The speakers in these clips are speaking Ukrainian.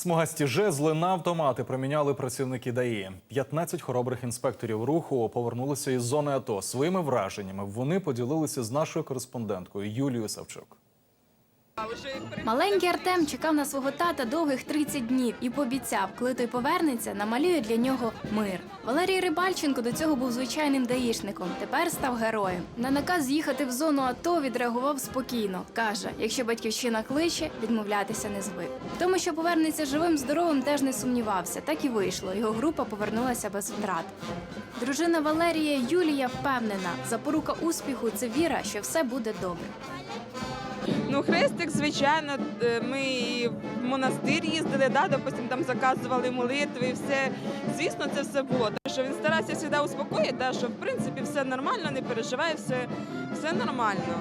Смугасті жезли на автомати проміняли працівники ДАІ. 15 хоробрих інспекторів руху повернулися із зони АТО. Своїми враженнями вони поділилися з нашою кореспонденткою Юлією Савчук. Маленький Артем чекав на свого тата довгих 30 днів і пообіцяв, коли той повернеться, намалює для нього мир. Валерій Рибальченко до цього був звичайним даїшником. Тепер став героєм. На наказ їхати в зону АТО відреагував спокійно. каже: якщо батьківщина кличе, відмовлятися не звик. В тому, що повернеться живим, здоровим, теж не сумнівався. Так і вийшло. Його група повернулася без втрат. Дружина Валерія Юлія впевнена, запорука успіху це віра, що все буде добре. Ну, хрестик, звичайно, е, ми в монастир їздили, да, допустим, там заказували молитви, і все. Звісно, це все було. Тому що він старався завжди успокоїти, да, що в принципі все нормально, не переживай, все, все нормально.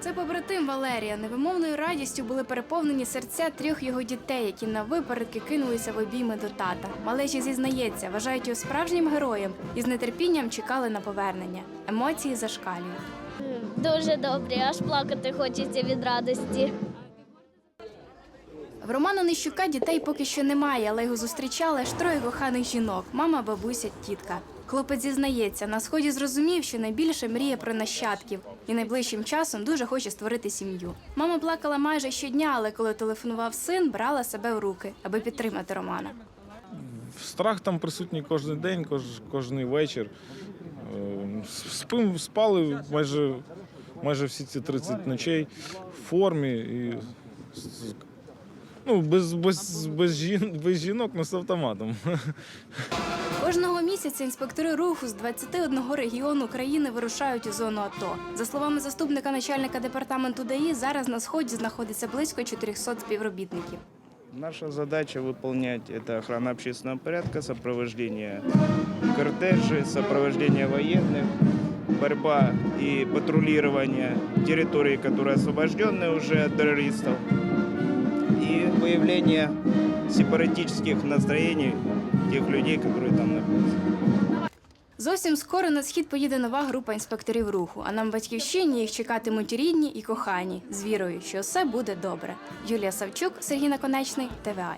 Це побратим Валерія. Невимовною радістю були переповнені серця трьох його дітей, які на випередки кинулися в обійми до тата. Малечі зізнається, вважають його справжнім героєм і з нетерпінням чекали на повернення. Емоції зашкалюють. Дуже добрі, аж плакати хочеться від радості. В Романа Нищука дітей поки що немає, але його зустрічали аж троє коханих жінок: мама, бабуся, тітка. Хлопець зізнається, на сході зрозумів, що найбільше мріє про нащадків і найближчим часом дуже хоче створити сім'ю. Мама плакала майже щодня, але коли телефонував син, брала себе в руки, аби підтримати Романа. Страх там присутній кожен день, кож, кожен вечір. Е, Спим, спали майже, майже всі ці 30 ночей в формі. І, ну, без, без, без, жін, без жінок, але з автоматом. Кожного місяця інспектори руху з 21 регіону країни вирушають у зону АТО. За словами заступника начальника департаменту ДАІ, зараз на сході знаходиться близько 400 співробітників. Наша задача выполнять это охрана общественного порядка, сопровождение кортежей, сопровождение военных, борьба и патрулирование территорий, которые освобождены уже от террористов, и выявление сепаратических настроений тех людей, которые там находятся. Зовсім скоро на схід поїде нова група інспекторів руху. А нам батьківщині їх чекатимуть рідні і кохані з вірою, що все буде добре. Юлія Савчук, Сергій Наконечний, ТВА.